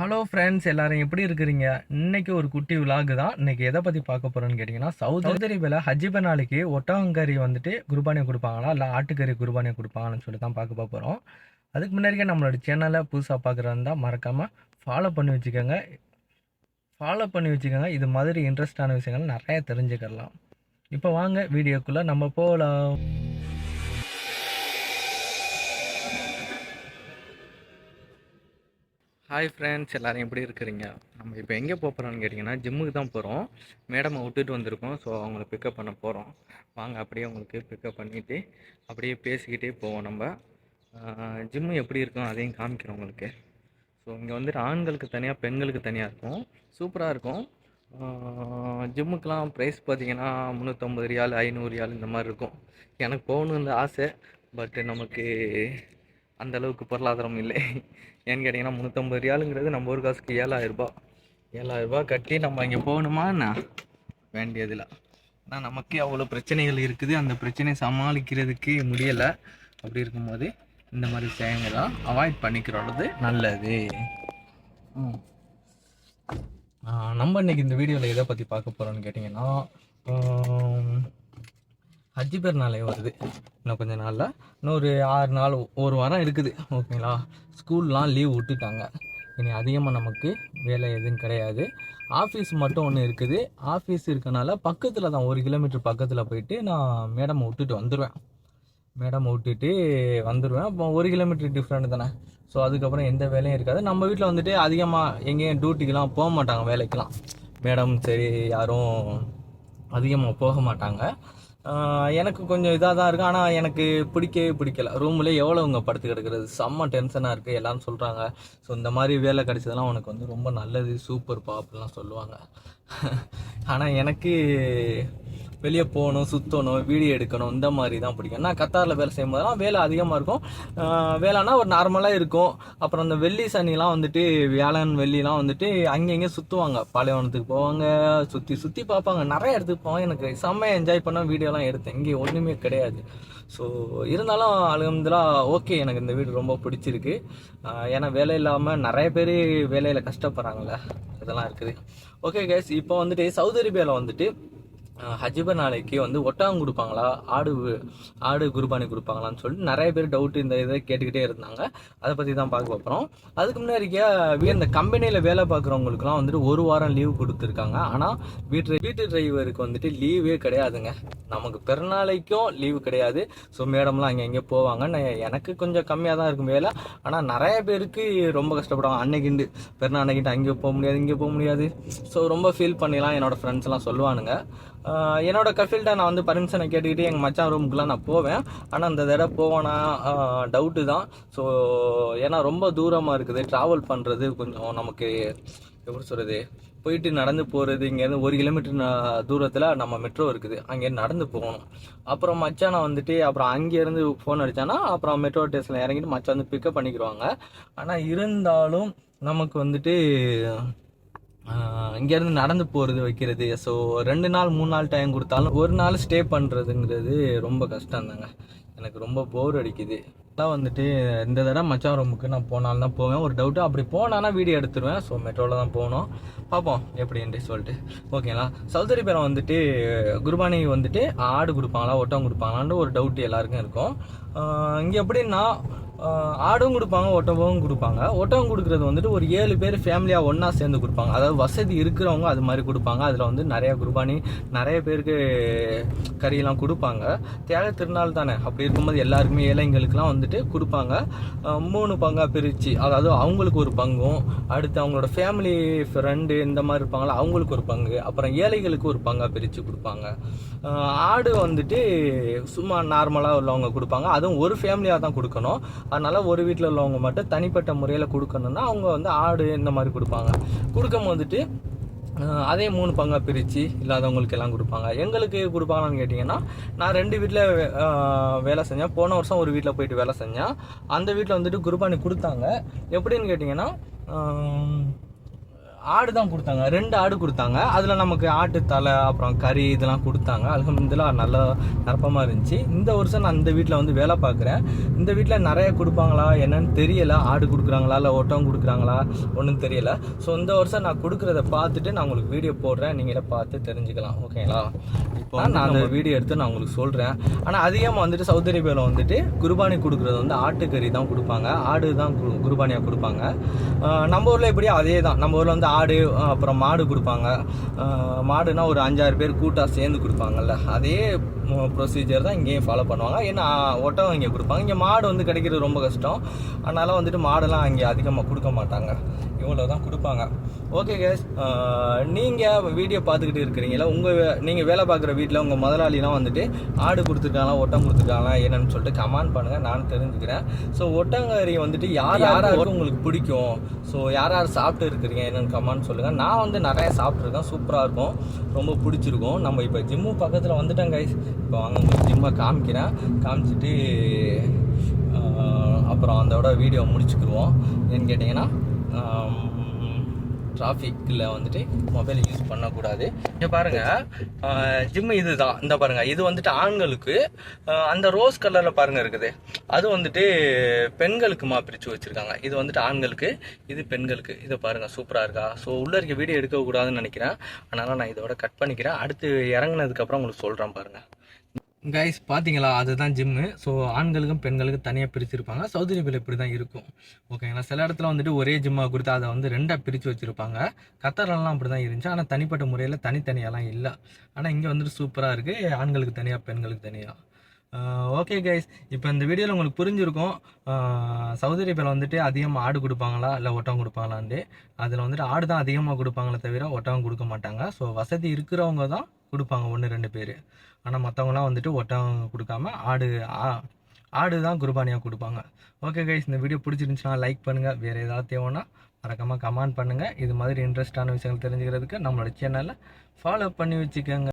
Hello friends எல்லாரும் எப்படி இருக்கிறீங்க? இன்னைக்கு ஒரு குட்டி விலாகு தான். இன்னைக்கு எதை பற்றி பார்க்க போகிறோன்னு கேட்டிங்கன்னா சவுத் அரேபியாவில் ஹஜ்ஜிப நாளைக்கு ஒட்டகங்கறி வந்துட்டு குருபானியை கொடுப்பாங்களா? இல்லை ஆட்டுக்கறி குருபானியை கொடுப்பாங்களான்னு சொல்லி தான் பார்க்க போகிறோம் அதுக்கு முன்னாடியே நம்மளோட சேனலை புதுசாக பார்க்குறதா மறக்காமல் ஃபாலோ பண்ணி வச்சுக்கோங்க. ஃபாலோ பண்ணி வச்சுக்கோங்க. இது மாதிரி இன்ட்ரெஸ்டான விஷயங்கள் நிறைய தெரிஞ்சுக்கலாம். இப்போ வாங்க வீடியோக்குள்ளே நம்ம போகலாம் ஹாய் ஃப்ரெண்ட்ஸ் எல்லோரும் எப்படி இருக்கிறீங்க? நம்ம இப்போ எங்கே போகிறோம்னு கேட்டிங்கன்னா ஜிம்முக்கு தான் போகிறோம் மேடமை விட்டுட்டு வந்திருக்கோம். ஸோ அவங்கள பிக்கப் பண்ண போகிறோம் வாங்க அப்படியே உங்களுக்கு பிக்கப் பண்ணிவிட்டு அப்படியே பேசிக்கிட்டே போவோம் நம்ம. ஜிம்மு எப்படி இருக்கும்? அதையும் காமிக்கிறோம் உங்களுக்கு. ஸோ இங்கே வந்துட்டு ஆண்களுக்கு தனியாக பெண்களுக்கு தனியாக இருக்கும். சூப்பராக இருக்கும். ஜிம்முக்கெலாம் ப்ரைஸ் பார்த்தீங்கன்னா முந்நூற்றம்பது ரியால் ஐநூறு ரியால் இந்த மாதிரி இருக்கும். எனக்கு போகணுன்னு ஆசை. பட் நமக்கு அந்த அளவுக்கு பொருளாதாரம் இல்லை. ஏன்னு கேட்டிங்கன்னா முந்நூற்றம்பது ரியாலுங்கிறது நம்ம ஒரு காசுக்கு ஏழாயிரரூபா ஏழாயிரரூபா கட்டி நம்ம இங்கே போகணுமா என்ன? வேண்டியதில்லை. ஆனால் நமக்கே அவ்வளோ பிரச்சனைகள் இருக்குது. அந்த பிரச்சனையை சமாளிக்கிறதுக்கு முடியலை. அப்படி இருக்கும்போது இந்த மாதிரி விஷயங்கள்லாம் அவாய்ட் பண்ணிக்கிறது நல்லது. நம்ம இன்னைக்கு இந்த வீடியோவில் எதை பற்றி பார்க்க போகிறோன்னு கேட்டிங்கன்னா ஹஜ்ஜி பெருநாளே வருது. இன்னும் கொஞ்ச நாளில். இன்னும் ஒரு ஆறு நாள் ஒரு வாரம் இருக்குது. ஓகேங்களா? ஸ்கூல்லாம் லீவ் விட்டுட்டாங்க. இனி அதிகமாக நமக்கு வேலை எதுவும் கிடையாது. ஆஃபீஸ் மட்டும் ஒன்று இருக்குது. ஆஃபீஸ் இருக்கனால பக்கத்தில் தான் ஒரு கிலோமீட்டர் பக்கத்தில் போயிட்டு நான் மேடம் விட்டுட்டு வந்துடுவேன் மேடம் விட்டுட்டு வந்துடுவேன் அப்போ ஒரு கிலோமீட்டர் டிஃப்ரெண்ட் தானே. ஸோ அதுக்கப்புறம் எந்த வேலையும் இருக்காது. நம்ம வீட்டில் வந்துட்டு அதிகமாக எங்கேயும் டியூட்டிக்கெலாம் போக மாட்டாங்க வேலைக்கெலாம் மேடம் சரி யாரும் அதிகமாக போக மாட்டாங்க. எனக்கு கொஞ்சம் இதாக தான் இருக்குது ஆனால் எனக்கு பிடிக்கவே பிடிக்கல. ரூம்ல எவ்வளோங்க படுத்து கிடக்கிறது? செம்ம டென்ஷனாக இருக்குது எல்லாரும் சொல்கிறாங்க ஸோ இந்த மாதிரி வேலை கிடைச்சதெல்லாம் உனக்கு வந்து ரொம்ப நல்லது. சூப்பர்ப்பா அப்படிலாம் சொல்லுவாங்க. ஆனால் எனக்கு வெளியே போகணும் சுற்றணும் வீடியோ எடுக்கணும் இந்த மாதிரி தான் பிடிக்கும். நான் கத்தாரில் வேலை செய்யும் போதெல்லாம் வேலை அதிகமாக இருக்கும். வேலைன்னா ஒரு நார்மலாக இருக்கும். அப்புறம் அந்த வெள்ளி சனிலாம் வந்துட்டு வியாழன் வெள்ளிலாம் வந்துட்டு அங்கங்கே சுற்றுவாங்க பாலைவனத்துக்கு போவாங்க சுற்றி சுற்றி பார்ப்பாங்க. நிறைய இடத்துக்கு போவாங்க. எனக்கு செம்மையாக என்ஜாய் பண்ண வீடியோலாம் எடுத்தேன். இங்கே ஒன்றுமே கிடையாது. ஸோ இருந்தாலும் அலகம்துலா ஓகே எனக்கு இந்த வீடு ரொம்ப பிடிச்சிருக்கு. ஏன்னா வேலை இல்லாமல் நிறைய பேர் வேலையில் கஷ்டப்படுறாங்கல்ல. இதெல்லாம் இருக்குது. ஓகே கேஸ் இப்போ வந்துட்டு சவுதி அரேபியாவில் வந்துட்டு ஹஜிப நாளைக்கு வந்து ஒட்டகம் கொடுப்பாங்களா? ஆடு ஆடு குருபானி கொடுப்பாங்களான்னு சொல்லிட்டு நிறைய பேர் டவுட் இந்த இதை கேட்டுக்கிட்டே இருந்தாங்க. அதை பற்றி தான் பார்க்க போகிறோம் அதுக்கு முன்னாடிக்கே இந்த கம்பெனியில் வேலை பார்க்குறவங்களுக்குலாம் வந்துட்டு ஒரு வாரம் லீவு கொடுத்துருக்காங்க. ஆனால் வீட்டு வீட்டு டிரைவருக்கு வந்துட்டு லீவே கிடையாதுங்க. நமக்கு பிறநாளைக்கும் லீவு கிடையாது. ஸோ மேடம்லாம் அங்கே எங்கே போவாங்க. நான் எனக்கு கொஞ்சம் கம்மியாக தான் இருக்கும் வேலை. ஆனால் நிறைய பேருக்கு ரொம்ப கஷ்டப்படுவாங்க. அன்னைக்குண்டு பிறநாள் அன்னைக்கிட்டு அங்கே போக முடியாது இங்கே போக முடியாது. ஸோ ரொம்ப ஃபீல் பண்ணிலாம் என்னோட ஃப்ரெண்ட்ஸ்லாம் சொல்லுவானுங்க. என்னோட கஃபீல்ட்ட நான் வந்து பர்மிஷனை கேட்டுக்கிட்டு எங்கள் மச்சான் ரூமுக்குலாம் நான் போவேன். ஆனால் அந்த தடவை போவேனா டவுட்டு தான். ஸோ ஏன்னா ரொம்ப தூரமாக இருக்குது. ட்ராவல் பண்ணுறது கொஞ்சம் நமக்கு எப்படி சொல்கிறது போயிட்டு நடந்து போகிறது இங்கேருந்து ஒரு கிலோமீட்டர் தூரத்தில் நம்ம மெட்ரோ இருக்குது. அங்கேருந்து நடந்து போகணும். அப்புறம் மச்சானை வந்துட்டு அப்புறம் அங்கேருந்து ஃபோன் அடித்தானா அப்புறம் மெட்ரோ ஸ்டேஷனில் இறங்கிட்டு மச்சான் வந்து பிக்கப் பண்ணிக்கிடுவாங்க. ஆனால் இருந்தாலும் நமக்கு வந்துட்டு இங்கேருந்து நடந்து போகிறது வைக்கிறது. ஸோ ரெண்டு நாள் மூணு நாள் டைம் கொடுத்தாலும் ஒரு நாள் ஸ்டே பண்ணுறதுங்கிறது ரொம்ப கஷ்டம் தாங்க எனக்கு ரொம்ப போர் அடிக்குது. அதான் வந்துட்டு இந்த தடவை மச்சான் ரூமுக்கு நான் போனாலும் தான் போவேன். ஒரு டவுட்டு அப்படி போனானா வீடியோ எடுத்துருவேன். ஸோ மெட்ரோவில் தான் போகணும். பார்ப்போம் எப்படின்ட்டு சொல்லிட்டு. ஓகேங்களா சௌதரி பேரம் வந்துட்டு குருபானி வந்துட்டு ஆடு கொடுப்பாங்களா ஒட்டம் கொடுப்பாங்களான்னு ஒரு டவுட் எல்லாருக்கும் இருக்கும். இங்கே எப்படின்னா ஆடும் கொடுப்பாங்க ஒட்டகமும் கொடுப்பாங்க. ஒட்டகம் கொடுக்குறது வந்துட்டு ஒரு ஏழு பேர் ஃபேமிலியாக ஒன்றா சேர்ந்து கொடுப்பாங்க. அதாவது வசதி இருக்கிறவங்க அது மாதிரி கொடுப்பாங்க. அதில் வந்து நிறைய குர்பானி நிறைய பேருக்கு கறியெல்லாம் கொடுப்பாங்க. தேவை திருநாள் தானே? அப்படி இருக்கும்போது எல்லாருக்குமே ஏழைங்களுக்கெல்லாம் வந்துட்டு கொடுப்பாங்க. மூணு பங்காக பிரித்து அதாவது அவங்களுக்கு ஒரு பங்கும் அடுத்து அவங்களோட ஃபேமிலி ஃப்ரெண்டு இந்த மாதிரி இருப்பாங்களா அவங்களுக்கு ஒரு பங்கு அப்புறம் ஏழைகளுக்கு ஒரு பங்காக பிரித்து கொடுப்பாங்க. ஆடு வந்துட்டு சும்மா நார்மலாக உள்ளவங்க கொடுப்பாங்க. அதுவும் ஒரு ஃபேமிலியாக தான் கொடுக்கணும். அதனால் ஒரு வீட்டில் உள்ளவங்க மட்டும் தனிப்பட்ட முறையில் கொடுக்கணும்னா அவங்க வந்து ஆடு இந்த மாதிரி கொடுப்பாங்க. கொடுக்கும் வந்துட்டு அதே மூணு பங்காக பிரித்து இல்லாதவங்களுக்கு எல்லாம் கொடுப்பாங்க. எங்களுக்கு கொடுப்பாங்கன்னு கேட்டிங்கன்னா நான் ரெண்டு வீட்டில் வேலை செஞ்சேன். போன வருஷம் ஒரு வீட்டில் போயிட்டு வேலை செஞ்சேன். அந்த வீட்டில் வந்துட்டு குருபானி கொடுத்தாங்க. எப்படின்னு கேட்டிங்கன்னா ஆடு தான் கொடுத்தாங்க. ரெண்டு ஆடு கொடுத்தாங்க. அதில் நமக்கு ஆட்டு தலை அப்புறம் கறி இதெல்லாம் கொடுத்தாங்க. அல்ஹம்துலில்லாஹ் நல்லா நிரப்பமாக இருந்துச்சு. இந்த வருஷம் நான் இந்த வீட்டில் வந்து வேலை பார்க்குறேன். இந்த வீட்டில் நிறைய கொடுப்பாங்களா? என்னன்னு தெரியல. ஆடு கொடுக்குறாங்களா? இல்லை ஒட்டகம் கொடுக்குறாங்களா? ஒன்றும் தெரியல. ஸோ இந்த வருஷம் நான் கொடுக்குறத பார்த்துட்டு நான் உங்களுக்கு வீடியோ போடுறேன். நீங்களே பார்த்து தெரிஞ்சுக்கலாம். ஓகேங்களா? இப்போ நான் அந்த வீடியோ எடுத்து நான் உங்களுக்கு சொல்கிறேன் ஆனால் அதிகமாக வந்துட்டு சவுதி அரேபியாவில் வந்துட்டு குர்பானி கொடுக்குறது வந்து ஆட்டுக்கறி தான் கொடுப்பாங்க. ஆடு தான் குர்பானியாக கொடுப்பாங்க. நம்ம ஊரில் எப்படியோ அதே தான் நம்ம ஊரில் வந்து ஆடு அப்புறம் மாடு கொடுப்பாங்க. மாடுனா ஒரு அஞ்சாறு பேர் கூட்டாக சேர்ந்து கொடுப்பாங்கல்ல. அதே ப்ரொசீஜர் தான் இங்கேயும் ஃபாலோ பண்ணுவாங்க. ஏன்னா ஒட்டகம் இங்கே கொடுப்பாங்க. இங்கே மாடு வந்து கிடைக்கிறது ரொம்ப கஷ்டம். அதனால் வந்துட்டு மாடெல்லாம் இங்கே அதிகமாக கொடுக்க மாட்டாங்க. இவ்வளோ தான் கொடுப்பாங்க ஓகே கேஸ் நீங்கள் வீடியோ பார்த்துக்கிட்டு இருக்கிறீங்களா? உங்கள் நீங்கள் வேலை பார்க்குற வீட்டில் உங்கள் முதலாளிலாம் வந்துட்டு ஆடு கொடுத்துருக்காங்களா ஒட்டம் கொடுத்துருக்காங்களா என்னன்னு சொல்லிட்டு கமெண்ட் பண்ணுங்கள் நான் தெரிஞ்சுக்கிறேன். ஸோ ஒட்டங்கறி வந்துட்டு யார் யாராருக்கு உங்களுக்கு பிடிக்கும்? ஸோ யார் யார் சாப்பிட்டு இருக்கிறீங்க? என்னன்னு கமெண்ட் சொல்லுங்கள் நான் வந்து நிறைய சாப்பிட்ருக்கேன் சூப்பராக இருக்கும். ரொம்ப பிடிச்சிருக்கும். நம்ம இப்போ ஜிம்மு பக்கத்தில் வந்துட்டேன் கைஸ் இப்போ வாங்க உங்களுக்கு ஜிம்மை காமிக்கிறேன். காமிச்சிட்டு அப்புறம் அதோட வீடியோ முடிச்சுக்கிடுவோம் ஏன்னு கேட்டிங்கன்னா டிராஃபிக்கில் வந்துட்டு மொபைல் யூஸ் பண்ணக்கூடாது. இங்கே பாருங்கள் ஜிம்மு இது தான் இந்த பாருங்கள் இது வந்துட்டு ஆண்களுக்கு அந்த ரோஸ் கலரில் பாருங்கள் இருக்குது. அது வந்துட்டு பெண்களுக்குமா பிரித்து வச்சுருக்காங்க. இது வந்துட்டு ஆண்களுக்கு இது பெண்களுக்கு. இதை பாருங்கள் சூப்பராக இருக்கா? ஸோ உள்ளே இருக்க வீடியோ எடுக்கக்கூடாதுன்னு நினைக்கிறேன். அதனால் நான் இதோட கட் பண்ணிக்கிறேன். அடுத்து இறங்குனதுக்கப்புறம் உங்களுக்கு சொல்கிறேன் பாருங்கள் கைஸ் பார்த்தீங்களா அதுதான் ஜிம்மு ஸோ ஆண்களுக்கும் பெண்களுக்கும் தனியாக பிரிச்சிருப்பாங்க. சவுதி அரேபியாவில் இப்படி தான் இருக்கும் ஓகேங்களா சில இடத்துல வந்துட்டு ஒரே ஜிம்மாக கொடுத்து அதை வந்து ரெண்டாக பிரித்து வச்சுருப்பாங்க. கத்தரெல்லாம் அப்படி தான் இருந்துச்சு. ஆனால் தனிப்பட்ட முறையில் தனித்தனியாலாம் இல்லை. ஆனால் இங்கே வந்துட்டு சூப்பராக இருக்குது ஆண்களுக்கு தனியாக பெண்களுக்கு தனியாக ஓகே கைஸ் இப்போ இந்த வீடியோவில் உங்களுக்கு புரிஞ்சிருக்கும். ஆஹ் சவுதி வந்துட்டு அதிகமாக ஆடு கொடுப்பாங்களா? இல்லை ஒட்டகம் கொடுப்பாங்களான்ட்டு. அதில் வந்துட்டு ஆடு தான் அதிகமாக கொடுப்பாங்களே தவிர ஒட்டகம் கொடுக்க மாட்டாங்க. ஸோ வசதி இருக்கிறவங்க தான் கொடுப்பாங்க ஒன்று ரெண்டு பேர். ஆனால் மற்றவங்களாம் வந்துட்டு ஒட்டகம் கொடுக்காம ஆடு ஆ- ஆடு தான் குர்பானியாக கொடுப்பாங்க. ஓகே கைஸ் இந்த வீடியோ பிடிச்சிருந்துச்சுன்னா லைக் பண்ணுங்கள் வேறு ஏதாவது தேவைன்னா மறக்காமல் கமெண்ட் பண்ணுங்கள் இது மாதிரி இன்ட்ரெஸ்டான விஷயங்கள் தெரிஞ்சுக்கிறதுக்கு நம்மளோட சேனலை ஃபாலோ பண்ணி வச்சுக்கோங்க.